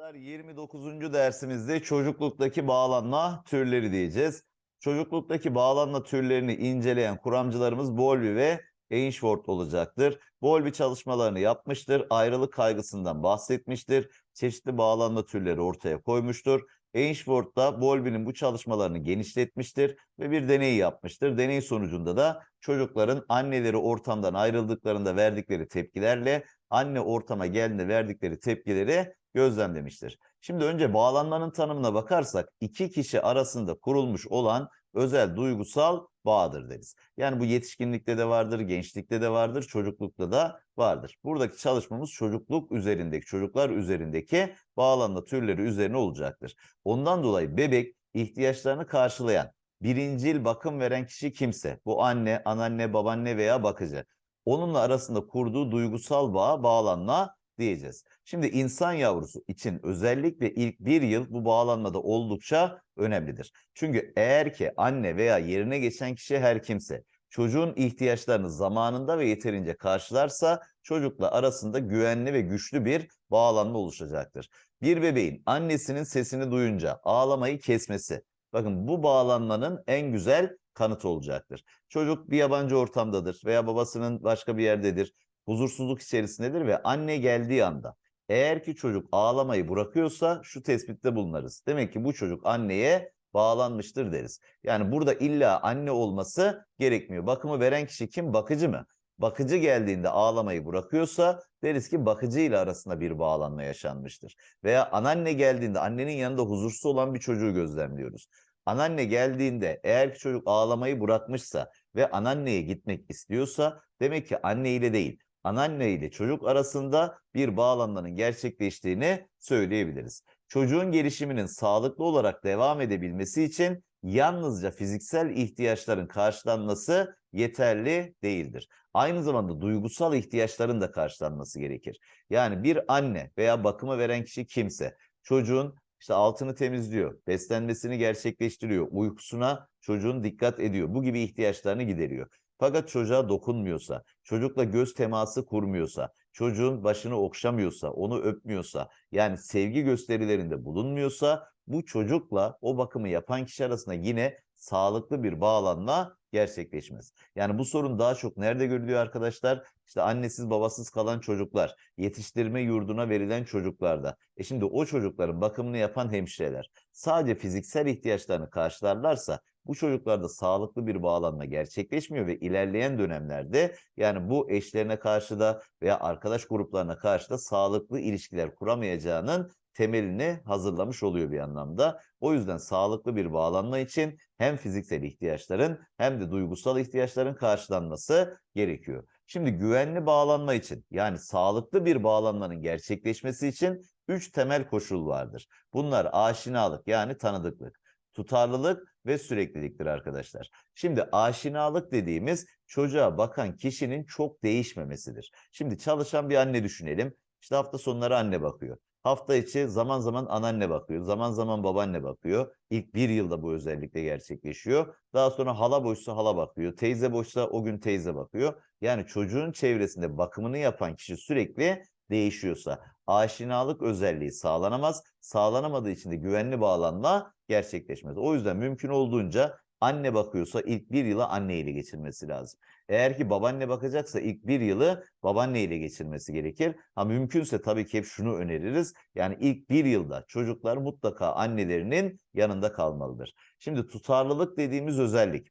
Arkadaşlar 29. dersimizde çocukluktaki bağlanma türleri diyeceğiz. Çocukluktaki bağlanma türlerini inceleyen kuramcılarımız Bowlby ve Ainsworth olacaktır. Bowlby çalışmalarını yapmıştır, ayrılık kaygısından bahsetmiştir, çeşitli bağlanma türleri ortaya koymuştur. Ainsworth da Bowlby'nin bu çalışmalarını genişletmiştir ve bir deney yapmıştır. Deney sonucunda da çocukların anneleri ortamdan ayrıldıklarında verdikleri tepkilerle anne ortama geldiğinde verdikleri tepkileri gözlemlemiştir. Şimdi önce bağlanmanın tanımına bakarsak iki kişi arasında kurulmuş olan özel duygusal bağdır deriz. Yani bu yetişkinlikte de vardır, gençlikte de vardır, çocuklukta da vardır. Buradaki çalışmamız çocukluk üzerindeki, çocuklar üzerindeki bağlanma türleri üzerine olacaktır. Ondan dolayı bebek ihtiyaçlarını karşılayan, birincil bakım veren kişi kimse, bu anne, anneanne, babaanne veya bakıcı, onunla arasında kurduğu duygusal bağa bağlanma diyeceğiz. Şimdi insan yavrusu için özellikle ilk bir yıl bu bağlanmada oldukça önemlidir. Çünkü eğer ki anne veya yerine geçen kişi her kimse çocuğun ihtiyaçlarını zamanında ve yeterince karşılarsa çocukla arasında güvenli ve güçlü bir bağlanma oluşacaktır. Bir bebeğin annesinin sesini duyunca ağlamayı kesmesi, bakın bu bağlanmanın en güzel kanıtı olacaktır. Çocuk bir yabancı ortamdadır veya babasının başka bir yerdedir huzursuzluk içerisindedir ve anne geldiği anda eğer ki çocuk ağlamayı bırakıyorsa şu tespitte bulunarız. Demek ki bu çocuk anneye bağlanmıştır deriz. Yani burada illa anne olması gerekmiyor. Bakımı veren kişi kim? Bakıcı mı? Bakıcı geldiğinde ağlamayı bırakıyorsa deriz ki bakıcı ile arasında bir bağlanma yaşanmıştır. Veya anneanne geldiğinde annenin yanında huzursuz olan bir çocuğu gözlemliyoruz. Anneanne geldiğinde eğer ki çocuk ağlamayı bırakmışsa ve anneanneye gitmek istiyorsa demek ki anne ile değil anneanne ile çocuk arasında bir bağlanmanın gerçekleştiğini söyleyebiliriz. Çocuğun gelişiminin sağlıklı olarak devam edebilmesi için yalnızca fiziksel ihtiyaçların karşılanması yeterli değildir. Aynı zamanda duygusal ihtiyaçların da karşılanması gerekir. Yani bir anne veya bakımı veren kişi kimse çocuğun işte altını temizliyor, beslenmesini gerçekleştiriyor, uykusuna çocuğun dikkat ediyor. Bu gibi ihtiyaçlarını gideriyor. Fakat çocuğa dokunmuyorsa, çocukla göz teması kurmuyorsa, çocuğun başını okşamıyorsa, onu öpmüyorsa, yani sevgi gösterilerinde bulunmuyorsa bu çocukla o bakımı yapan kişi arasında yine sağlıklı bir bağlanma gerçekleşmez. Yani bu sorun daha çok nerede görülüyor arkadaşlar? İşte annesiz babasız kalan çocuklar, yetiştirme yurduna verilen çocuklarda. E şimdi o çocukların bakımını yapan hemşireler sadece fiziksel ihtiyaçlarını karşılarlarsa bu çocuklarda sağlıklı bir bağlanma gerçekleşmiyor ve ilerleyen dönemlerde yani bu eşlerine karşı da veya arkadaş gruplarına karşı da sağlıklı ilişkiler kuramayacağının temelini hazırlamış oluyor bir anlamda. O yüzden sağlıklı bir bağlanma için hem fiziksel ihtiyaçların hem de duygusal ihtiyaçların karşılanması gerekiyor. Şimdi güvenli bağlanma için yani sağlıklı bir bağlanmanın gerçekleşmesi için üç temel koşul vardır. Bunlar aşinalık yani tanıdıklık, tutarlılık ve sürekliliktir arkadaşlar. Şimdi aşinalık dediğimiz çocuğa bakan kişinin çok değişmemesidir. Şimdi çalışan bir anne düşünelim. İşte hafta sonları anne bakıyor. Hafta içi zaman zaman anneanne bakıyor, zaman zaman babaanne bakıyor. İlk bir yılda bu özellikle gerçekleşiyor. Daha sonra hala boşsa hala bakıyor, teyze boşsa o gün teyze bakıyor. Yani çocuğun çevresinde bakımını yapan kişi sürekli değişiyorsa aşinalık özelliği sağlanamaz. Sağlanamadığı için de güvenli bağlanma gerçekleşmez. O yüzden mümkün olduğunca anne bakıyorsa ilk bir yılı anne ile geçirmesi lazım. Eğer ki babaanne bakacaksa ilk bir yılı babaanne ile geçirmesi gerekir. Ha mümkünse tabii ki hep şunu öneririz. Yani ilk bir yılda çocuklar mutlaka annelerinin yanında kalmalıdır. Şimdi tutarlılık dediğimiz özellik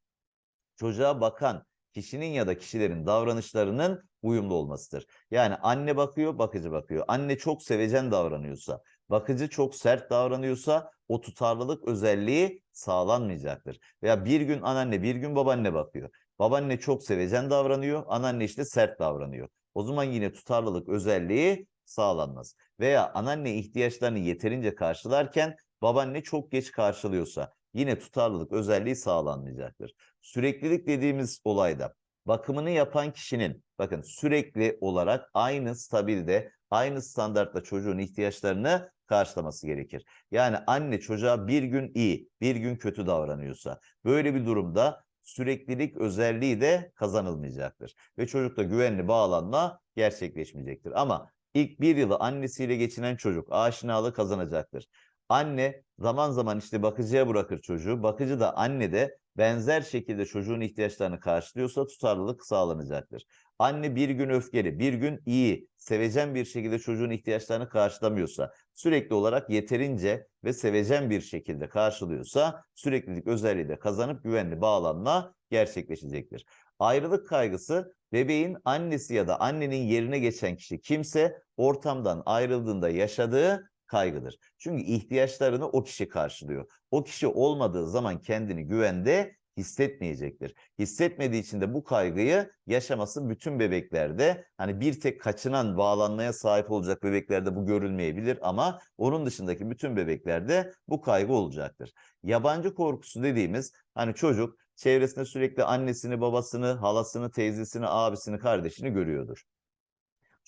çocuğa bakan kişinin ya da kişilerin davranışlarının uyumlu olmasıdır. Yani anne bakıyor, bakıcı bakıyor. Anne çok sevecen davranıyorsa, bakıcı çok sert davranıyorsa o tutarlılık özelliği sağlanmayacaktır. Veya bir gün anneanne, bir gün babaanne bakıyor. Babaanne çok sevecen davranıyor, anneanne işte sert davranıyor. O zaman yine tutarlılık özelliği sağlanmaz. Veya anneanne ihtiyaçlarını yeterince karşılarken babaanne çok geç karşılıyorsa yine tutarlılık özelliği sağlanmayacaktır. Süreklilik dediğimiz olayda bakımını yapan kişinin bakın sürekli olarak aynı stabilde, aynı standartta çocuğun ihtiyaçlarını karşılaması gerekir. Yani anne çocuğa bir gün iyi, bir gün kötü davranıyorsa böyle bir durumda süreklilik özelliği de kazanılmayacaktır. Ve çocukla güvenli bağlanma gerçekleşmeyecektir. Ama İlk bir yılı annesiyle geçinen çocuk aşinalığı kazanacaktır. Anne zaman zaman işte bakıcıya bırakır çocuğu. Bakıcı da anne de benzer şekilde çocuğun ihtiyaçlarını karşılıyorsa tutarlılık sağlanacaktır. Anne bir gün öfkeli, bir gün iyi, sevecen bir şekilde çocuğun ihtiyaçlarını karşılamıyorsa, sürekli olarak yeterince ve sevecen bir şekilde karşılıyorsa süreklilik özelliği de kazanıp güvenli bağlanma gerçekleşecektir. Ayrılık kaygısı bebeğin annesi ya da annenin yerine geçen kişi kimse ortamdan ayrıldığında yaşadığı kaygıdır. Çünkü ihtiyaçlarını o kişi karşılıyor. O kişi olmadığı zaman kendini güvende hissetmeyecektir. Hissetmediği için de bu kaygıyı yaşaması bütün bebeklerde hani bir tek kaçınan bağlanmaya sahip olacak bebeklerde bu görülmeyebilir ama onun dışındaki bütün bebeklerde bu kaygı olacaktır. Yabancı korkusu dediğimiz hani çocuk çevresinde sürekli annesini, babasını, halasını, teyzesini, abisini, kardeşini görüyordur.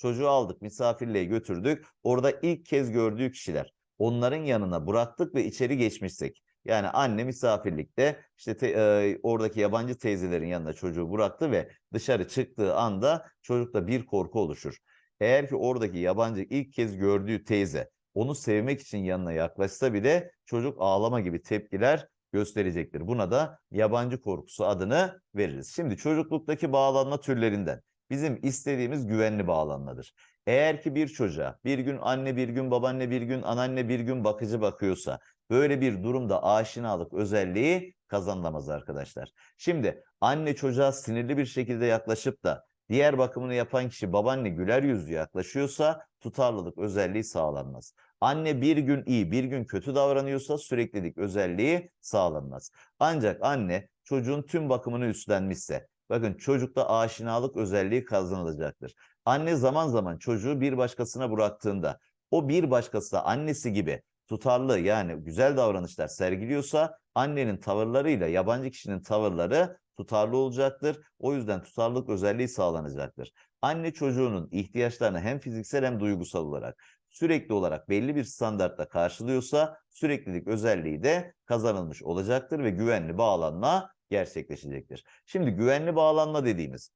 Çocuğu aldık, misafirliğe götürdük. Orada ilk kez gördüğü kişiler. Onların yanına bıraktık ve içeri geçmişsek. Yani anne misafirlikte işte te- e, oradaki yabancı teyzelerin yanına çocuğu bıraktı ve dışarı çıktığı anda çocukta bir korku oluşur. Eğer ki oradaki yabancı ilk kez gördüğü teyze onu sevmek için yanına yaklaşsa bile çocuk ağlama gibi tepkiler gösterecektir. Buna da yabancı korkusu adını veririz. Şimdi çocukluktaki bağlanma türlerinden bizim istediğimiz güvenli bağlanmadır. Eğer ki bir çocuğa bir gün anne bir gün babaanne bir gün anneanne bir gün bakıcı bakıyorsa böyle bir durumda aşinalık özelliği kazanılamaz arkadaşlar. Şimdi anne çocuğa sinirli bir şekilde yaklaşıp da diğer bakımını yapan kişi babaanne güler yüzlü yaklaşıyorsa tutarlılık özelliği sağlanmaz. Anne bir gün iyi bir gün kötü davranıyorsa süreklilik özelliği sağlanmaz. Ancak anne çocuğun tüm bakımını üstlenmişse bakın çocukta aşinalık özelliği kazanılacaktır. Anne zaman zaman çocuğu bir başkasına bıraktığında o bir başkası da annesi gibi tutarlı yani güzel davranışlar sergiliyorsa annenin tavırlarıyla yabancı kişinin tavırları tutarlı olacaktır. O yüzden tutarlılık özelliği sağlanacaktır. Anne çocuğunun ihtiyaçlarını hem fiziksel hem duygusal olarak sürekli olarak belli bir standartta karşılıyorsa süreklilik özelliği de kazanılmış olacaktır ve güvenli bağlanma gerçekleşecektir. Şimdi güvenli bağlanma dediğimiz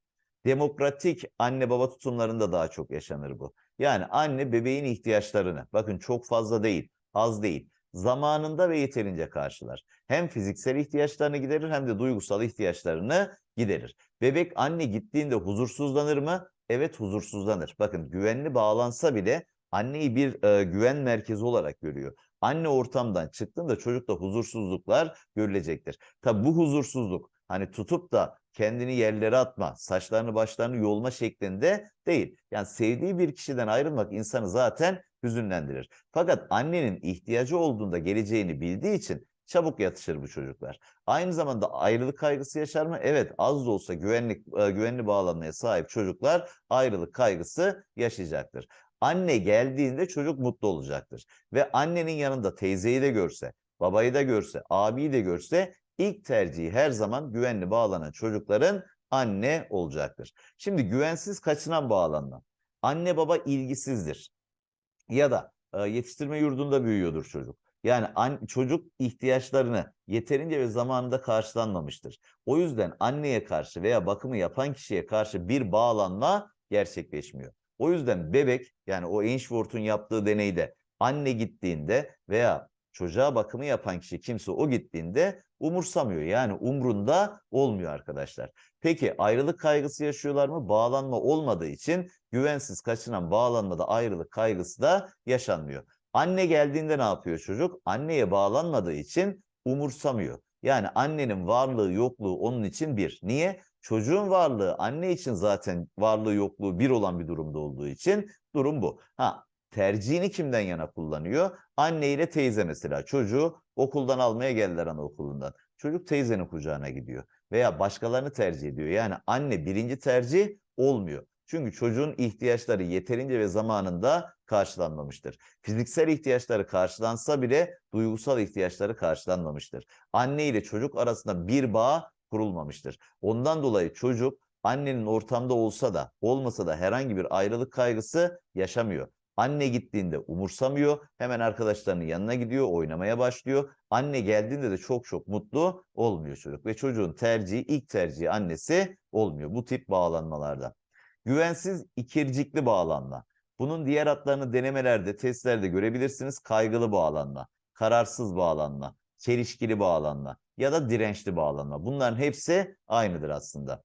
demokratik anne baba tutumlarında daha çok yaşanır bu. Yani anne bebeğin ihtiyaçlarını bakın çok fazla değil, az değil, zamanında ve yeterince karşılar. Hem fiziksel ihtiyaçlarını giderir hem de duygusal ihtiyaçlarını giderir. Bebek anne gittiğinde huzursuzlanır mı? Evet huzursuzlanır. Bakın güvenli bağlansa bile anneyi bir e, güven merkezi olarak görüyor. Anne ortamdan çıktığında çocukta huzursuzluklar görülecektir. Tabi bu huzursuzluk hani tutup da kendini yerlere atma, saçlarını başlarını yolma şeklinde değil. Yani sevdiği bir kişiden ayrılmak insanı zaten hüzünlendirir. Fakat annenin ihtiyacı olduğunda geleceğini bildiği için çabuk yatışır bu çocuklar. Aynı zamanda ayrılık kaygısı yaşar mı? Evet az da olsa güvenlik, e, güvenli bağlanmaya sahip çocuklar ayrılık kaygısı yaşayacaktır. Anne geldiğinde çocuk mutlu olacaktır. Ve annenin yanında teyzeyi de görse, babayı da görse, abiyi de görse ilk tercihi her zaman güvenli bağlanan çocukların anne olacaktır. Şimdi güvensiz kaçınan bağlanma. Anne baba ilgisizdir. Ya da e, yetiştirme yurdunda büyüyordur çocuk. Yani an, çocuk ihtiyaçlarını yeterince ve zamanında karşılanmamıştır. O yüzden anneye karşı veya bakımı yapan kişiye karşı bir bağlanma gerçekleşmiyor. O yüzden bebek yani o Ainsworth'un yaptığı deneyde anne gittiğinde veya çocuğa bakımı yapan kişi kimse o gittiğinde umursamıyor. Yani umrunda olmuyor arkadaşlar. Peki ayrılık kaygısı yaşıyorlar mı? Bağlanma olmadığı için güvensiz kaçınan bağlanmada ayrılık kaygısı da yaşanmıyor. Anne geldiğinde ne yapıyor çocuk? Anneye bağlanmadığı için umursamıyor. Yani annenin varlığı yokluğu onun için bir. Niye? Çocuğun varlığı anne için zaten varlığı yokluğu bir olan bir durumda olduğu için durum bu. Ha tercihini kimden yana kullanıyor? Anne ile teyze mesela çocuğu okuldan almaya geldiler anaokulundan. Çocuk teyzenin kucağına gidiyor veya başkalarını tercih ediyor. Yani anne birinci tercih olmuyor. Çünkü çocuğun ihtiyaçları yeterince ve zamanında karşılanmamıştır. Fiziksel ihtiyaçları karşılansa bile duygusal ihtiyaçları karşılanmamıştır. Anne ile çocuk arasında bir bağ kurulmamıştır. Ondan dolayı çocuk annenin ortamda olsa da olmasa da herhangi bir ayrılık kaygısı yaşamıyor. Anne gittiğinde umursamıyor. Hemen arkadaşlarının yanına gidiyor, oynamaya başlıyor. Anne geldiğinde de çok çok mutlu olmuyor çocuk. Ve çocuğun tercihi, ilk tercihi annesi olmuyor bu tip bağlanmalarda. Güvensiz ikircikli bağlanma. Bunun diğer adlarını denemelerde, testlerde görebilirsiniz. Kaygılı bağlanma, kararsız bağlanma, çelişkili bağlanma ya da dirençli bağlanma. Bunların hepsi aynıdır aslında.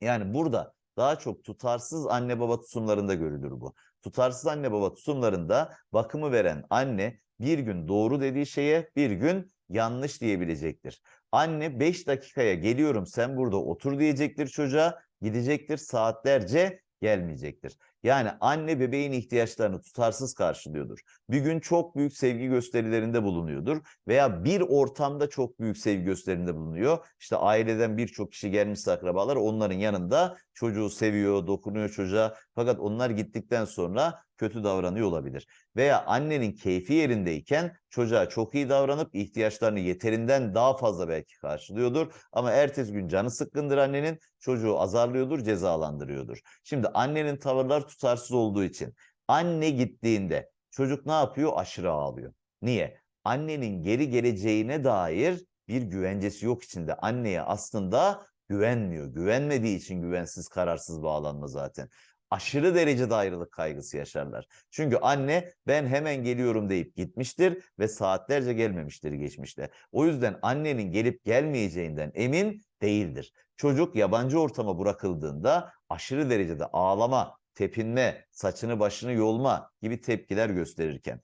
Yani burada daha çok tutarsız anne baba tutumlarında görülür bu. Tutarsız anne baba tutumlarında bakımı veren anne bir gün doğru dediği şeye bir gün yanlış diyebilecektir. Anne 5 dakikaya geliyorum sen burada otur diyecektir çocuğa gidecektir saatlerce gelmeyecektir. Yani anne bebeğin ihtiyaçlarını tutarsız karşılıyordur. Bir gün çok büyük sevgi gösterilerinde bulunuyordur veya bir ortamda çok büyük sevgi gösterilerinde bulunuyor. İşte aileden birçok kişi gelmişse akrabalar onların yanında çocuğu seviyor, dokunuyor çocuğa. Fakat onlar gittikten sonra kötü davranıyor olabilir. Veya annenin keyfi yerindeyken çocuğa çok iyi davranıp ihtiyaçlarını yeterinden daha fazla belki karşılıyordur. Ama ertesi gün canı sıkkındır annenin, çocuğu azarlıyordur, cezalandırıyordur. Şimdi annenin tavırlar tutarsız olduğu için anne gittiğinde çocuk ne yapıyor? Aşırı ağlıyor. Niye? Annenin geri geleceğine dair bir güvencesi yok içinde. Anneye aslında güvenmiyor. Güvenmediği için güvensiz, kararsız bağlanma zaten. Aşırı derecede ayrılık kaygısı yaşarlar. Çünkü anne ben hemen geliyorum deyip gitmiştir ve saatlerce gelmemiştir geçmişte. O yüzden annenin gelip gelmeyeceğinden emin değildir. Çocuk yabancı ortama bırakıldığında aşırı derecede ağlama, tepinme, saçını başını yolma gibi tepkiler gösterirken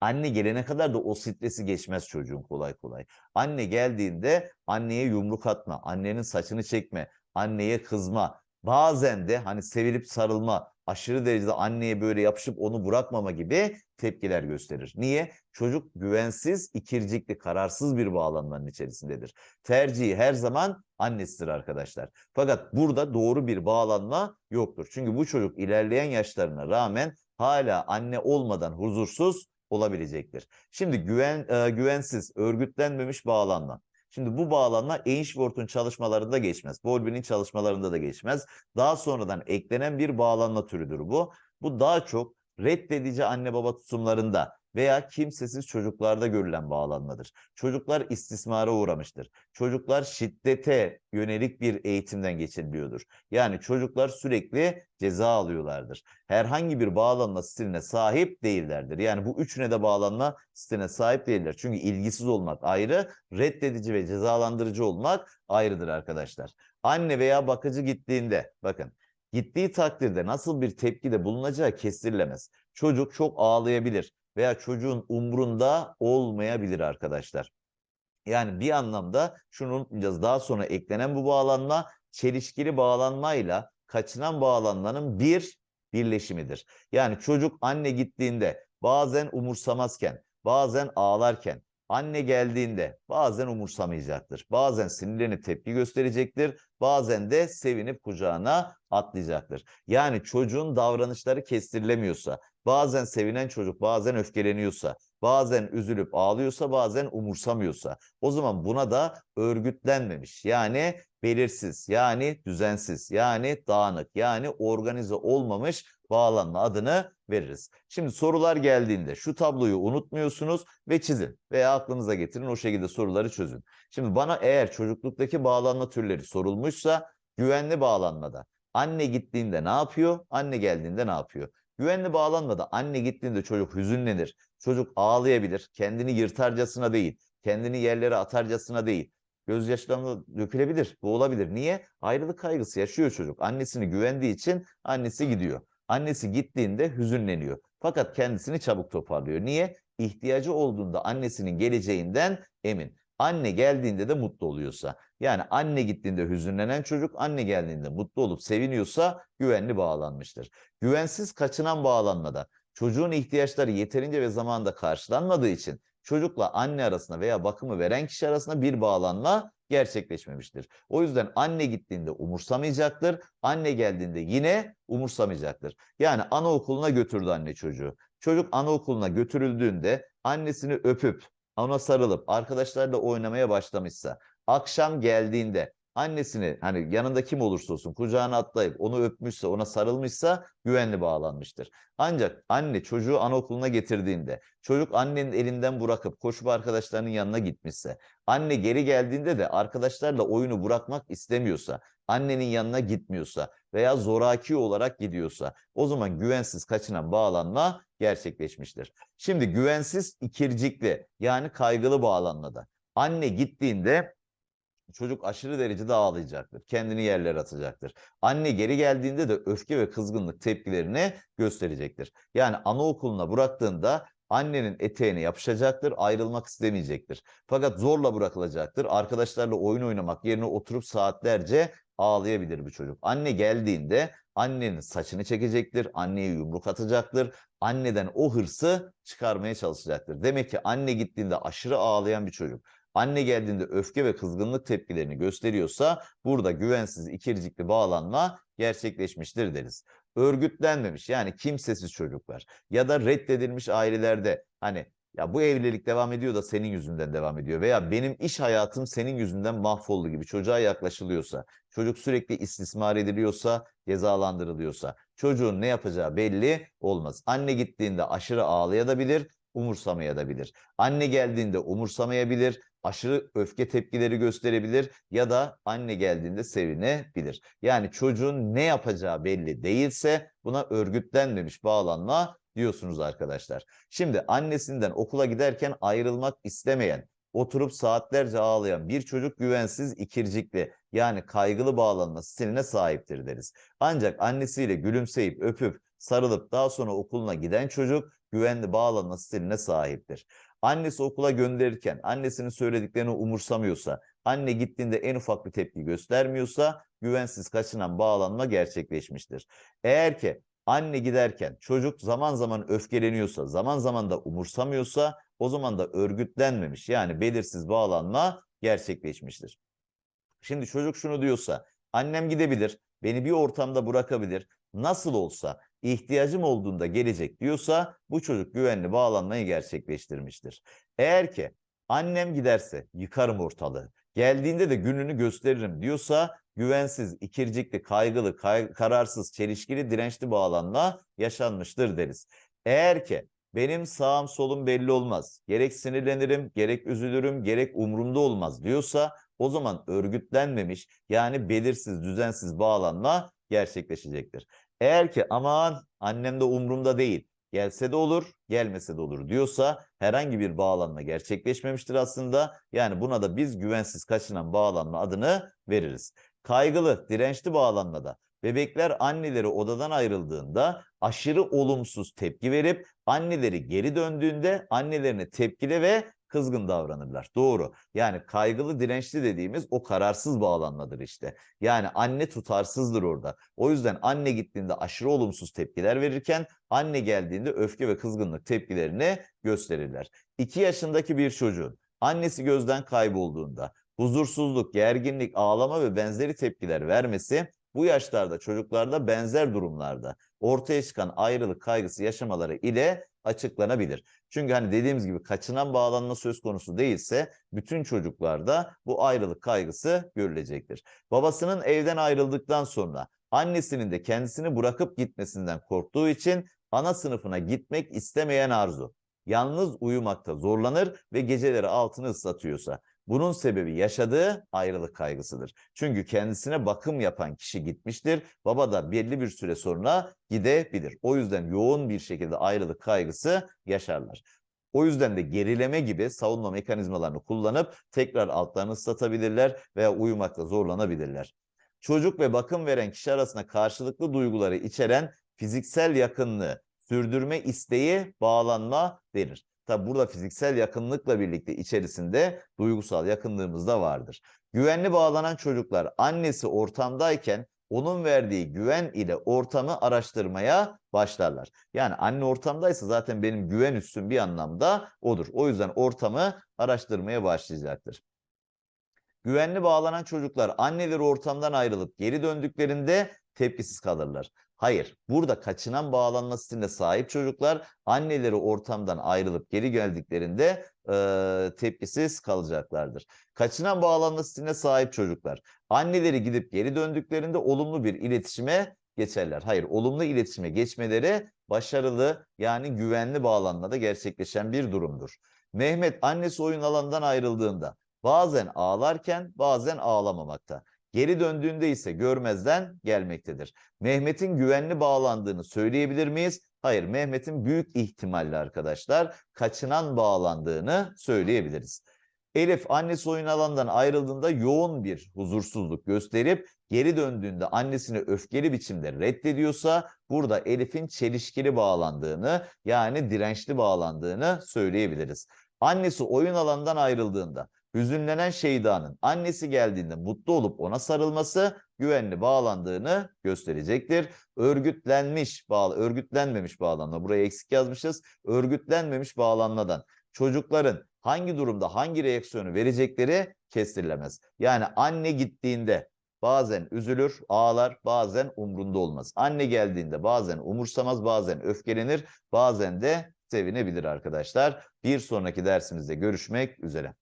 anne gelene kadar da o stresi geçmez çocuğun kolay kolay. Anne geldiğinde anneye yumruk atma, annenin saçını çekme, anneye kızma, bazen de hani sevilip sarılma, aşırı derecede anneye böyle yapışıp onu bırakmama gibi tepkiler gösterir. Niye? Çocuk güvensiz, ikircikli, kararsız bir bağlanmanın içerisindedir. Tercihi her zaman annesidir arkadaşlar. Fakat burada doğru bir bağlanma yoktur. Çünkü bu çocuk ilerleyen yaşlarına rağmen hala anne olmadan huzursuz olabilecektir. Şimdi güven e, güvensiz, örgütlenmemiş bağlanma. Şimdi bu bağlanma Ainsworth'un çalışmalarında geçmez. Bowlby'nin çalışmalarında da geçmez. Daha sonradan eklenen bir bağlanma türüdür bu. Bu daha çok reddedici anne baba tutumlarında veya kimsesiz çocuklarda görülen bağlanmadır. Çocuklar istismara uğramıştır. Çocuklar şiddete yönelik bir eğitimden geçiriliyordur. Yani çocuklar sürekli ceza alıyorlardır. Herhangi bir bağlanma stiline sahip değillerdir. Yani bu üçüne de bağlanma stiline sahip değiller. Çünkü ilgisiz olmak ayrı, reddedici ve cezalandırıcı olmak ayrıdır arkadaşlar. Anne veya bakıcı gittiğinde bakın gittiği takdirde nasıl bir tepkide bulunacağı kestirilemez. Çocuk çok ağlayabilir veya çocuğun umrunda olmayabilir arkadaşlar. Yani bir anlamda şunu unutmayacağız. Daha sonra eklenen bu bağlanma çelişkili bağlanmayla kaçınan bağlanmanın bir birleşimidir. Yani çocuk anne gittiğinde bazen umursamazken, bazen ağlarken, anne geldiğinde bazen umursamayacaktır. Bazen sinirlenip tepki gösterecektir. Bazen de sevinip kucağına atlayacaktır. Yani çocuğun davranışları kestirilemiyorsa, bazen sevinen çocuk bazen öfkeleniyorsa, bazen üzülüp ağlıyorsa, bazen umursamıyorsa o zaman buna da örgütlenmemiş yani belirsiz, yani düzensiz, yani dağınık, yani organize olmamış bağlanma adını veririz. Şimdi sorular geldiğinde şu tabloyu unutmuyorsunuz ve çizin veya aklınıza getirin o şekilde soruları çözün. Şimdi bana eğer çocukluktaki bağlanma türleri sorulmuşsa güvenli bağlanmada anne gittiğinde ne yapıyor, anne geldiğinde ne yapıyor? Güvenli bağlanmada anne gittiğinde çocuk hüzünlenir, çocuk ağlayabilir, kendini yırtarcasına değil, kendini yerlere atarcasına değil. Gözyaşlarına dökülebilir, bu olabilir. Niye? Ayrılık kaygısı yaşıyor çocuk. Annesini güvendiği için annesi gidiyor. Annesi gittiğinde hüzünleniyor. Fakat kendisini çabuk toparlıyor. Niye? İhtiyacı olduğunda annesinin geleceğinden emin. Anne geldiğinde de mutlu oluyorsa. Yani anne gittiğinde hüzünlenen çocuk anne geldiğinde mutlu olup seviniyorsa güvenli bağlanmıştır. Güvensiz kaçınan bağlanmada çocuğun ihtiyaçları yeterince ve zamanında karşılanmadığı için çocukla anne arasında veya bakımı veren kişi arasında bir bağlanma gerçekleşmemiştir. O yüzden anne gittiğinde umursamayacaktır. Anne geldiğinde yine umursamayacaktır. Yani anaokuluna götürdü anne çocuğu. Çocuk anaokuluna götürüldüğünde annesini öpüp ona sarılıp arkadaşlarla oynamaya başlamışsa, akşam geldiğinde annesini hani yanında kim olursa olsun kucağına atlayıp onu öpmüşse, ona sarılmışsa güvenli bağlanmıştır. Ancak anne çocuğu anaokuluna getirdiğinde, çocuk annenin elinden bırakıp koşup arkadaşlarının yanına gitmişse, Anne geri geldiğinde de arkadaşlarla oyunu bırakmak istemiyorsa, annenin yanına gitmiyorsa veya zoraki olarak gidiyorsa o zaman güvensiz kaçınan bağlanma gerçekleşmiştir. Şimdi güvensiz ikircikli yani kaygılı bağlanmada anne gittiğinde çocuk aşırı derecede ağlayacaktır. Kendini yerlere atacaktır. Anne geri geldiğinde de öfke ve kızgınlık tepkilerini gösterecektir. Yani anaokuluna bıraktığında annenin eteğine yapışacaktır, ayrılmak istemeyecektir. Fakat zorla bırakılacaktır. Arkadaşlarla oyun oynamak yerine oturup saatlerce ağlayabilir bu çocuk. Anne geldiğinde annenin saçını çekecektir, anneye yumruk atacaktır. Anneden o hırsı çıkarmaya çalışacaktır. Demek ki anne gittiğinde aşırı ağlayan bir çocuk. Anne geldiğinde öfke ve kızgınlık tepkilerini gösteriyorsa burada güvensiz ikircikli bağlanma gerçekleşmiştir deriz. Örgütlenmemiş yani kimsesiz çocuklar ya da reddedilmiş ailelerde hani ya bu evlilik devam ediyor da senin yüzünden devam ediyor veya benim iş hayatım senin yüzünden mahvoldu gibi çocuğa yaklaşılıyorsa, çocuk sürekli istismar ediliyorsa, cezalandırılıyorsa, çocuğun ne yapacağı belli olmaz. Anne gittiğinde aşırı ağlayabilir, umursamayabilir. Anne geldiğinde umursamayabilir, aşırı öfke tepkileri gösterebilir ya da anne geldiğinde sevinebilir. Yani çocuğun ne yapacağı belli değilse buna örgütlenmemiş bağlanma diyorsunuz arkadaşlar. Şimdi annesinden okula giderken ayrılmak istemeyen, oturup saatlerce ağlayan bir çocuk güvensiz ikircikli yani kaygılı bağlanma stiline sahiptir deriz. Ancak annesiyle gülümseyip öpüp sarılıp daha sonra okuluna giden çocuk güvenli bağlanma stiline sahiptir. Annesi okula gönderirken annesinin söylediklerini umursamıyorsa, anne gittiğinde en ufak bir tepki göstermiyorsa güvensiz kaçınan bağlanma gerçekleşmiştir. Eğer ki anne giderken çocuk zaman zaman öfkeleniyorsa, zaman zaman da umursamıyorsa o zaman da örgütlenmemiş yani belirsiz bağlanma gerçekleşmiştir. Şimdi çocuk şunu diyorsa, annem gidebilir, beni bir ortamda bırakabilir, nasıl olsa ihtiyacım olduğunda gelecek diyorsa bu çocuk güvenli bağlanmayı gerçekleştirmiştir. Eğer ki annem giderse yıkarım ortalığı, geldiğinde de gününü gösteririm diyorsa güvensiz, ikircikli, kaygılı, kay kararsız, çelişkili, dirençli bağlanma yaşanmıştır deriz. Eğer ki benim sağım solum belli olmaz, gerek sinirlenirim, gerek üzülürüm, gerek umurumda olmaz diyorsa o zaman örgütlenmemiş yani belirsiz, düzensiz bağlanma gerçekleşecektir. Eğer ki aman annem de umurumda değil, gelse de olur, gelmese de olur diyorsa herhangi bir bağlanma gerçekleşmemiştir aslında. Yani buna da biz güvensiz kaçınan bağlanma adını veririz. Kaygılı, dirençli bağlanmada bebekler anneleri odadan ayrıldığında aşırı olumsuz tepki verip anneleri geri döndüğünde annelerine tepkili ve kızgın davranırlar. Doğru. Yani kaygılı dirençli dediğimiz o kararsız bağlanmadır işte. Yani anne tutarsızdır orada. O yüzden anne gittiğinde aşırı olumsuz tepkiler verirken anne geldiğinde öfke ve kızgınlık tepkilerini gösterirler. 2 yaşındaki bir çocuğun annesi gözden kaybolduğunda huzursuzluk, gerginlik, ağlama ve benzeri tepkiler vermesi bu yaşlarda çocuklarda benzer durumlarda ortaya çıkan ayrılık kaygısı yaşamaları ile açıklanabilir. Çünkü hani dediğimiz gibi kaçınan bağlanma söz konusu değilse bütün çocuklarda bu ayrılık kaygısı görülecektir. Babasının evden ayrıldıktan sonra annesinin de kendisini bırakıp gitmesinden korktuğu için ana sınıfına gitmek istemeyen arzu. Yalnız uyumakta zorlanır ve geceleri altını ıslatıyorsa bunun sebebi yaşadığı ayrılık kaygısıdır. Çünkü kendisine bakım yapan kişi gitmiştir. Baba da belli bir süre sonra gidebilir. O yüzden yoğun bir şekilde ayrılık kaygısı yaşarlar. O yüzden de gerileme gibi savunma mekanizmalarını kullanıp tekrar altlarını ıslatabilirler veya uyumakta zorlanabilirler. Çocuk ve bakım veren kişi arasında karşılıklı duyguları içeren fiziksel yakınlığı, sürdürme isteği, bağlanma denir. Tabi burada fiziksel yakınlıkla birlikte içerisinde duygusal yakınlığımız da vardır. Güvenli bağlanan çocuklar annesi ortamdayken onun verdiği güven ile ortamı araştırmaya başlarlar. Yani anne ortamdaysa zaten benim güven üstüm bir anlamda odur. O yüzden ortamı araştırmaya başlayacaktır. Güvenli bağlanan çocuklar anneleri ortamdan ayrılıp geri döndüklerinde tepkisiz kalırlar. Hayır, burada kaçınan bağlanma stiline sahip çocuklar anneleri ortamdan ayrılıp geri geldiklerinde e, tepkisiz kalacaklardır. Kaçınan bağlanma stiline sahip çocuklar anneleri gidip geri döndüklerinde olumlu bir iletişime geçerler. Hayır, olumlu iletişime geçmeleri başarılı yani güvenli bağlanmada gerçekleşen bir durumdur. Mehmet annesi oyun alanından ayrıldığında Bazen ağlarken bazen ağlamamakta. Geri döndüğünde ise görmezden gelmektedir. Mehmet'in güvenli bağlandığını söyleyebilir miyiz? Hayır, Mehmet'in büyük ihtimalle arkadaşlar kaçınan bağlandığını söyleyebiliriz. Elif annesi oyun alanından ayrıldığında yoğun bir huzursuzluk gösterip geri döndüğünde annesini öfkeli biçimde reddediyorsa burada Elif'in çelişkili bağlandığını yani dirençli bağlandığını söyleyebiliriz. Annesi oyun alanından ayrıldığında hüzünlenen Şeyda'nın annesi geldiğinde mutlu olup ona sarılması güvenli bağlandığını gösterecektir. Örgütlenmiş bağlı, örgütlenmemiş bağlanma. Buraya eksik yazmışız. Örgütlenmemiş bağlanmadan çocukların hangi durumda hangi reaksiyonu verecekleri kestirilemez. Yani anne gittiğinde bazen üzülür, ağlar, bazen umrunda olmaz. Anne geldiğinde bazen umursamaz, bazen öfkelenir, bazen de sevinebilir arkadaşlar. Bir sonraki dersimizde görüşmek üzere.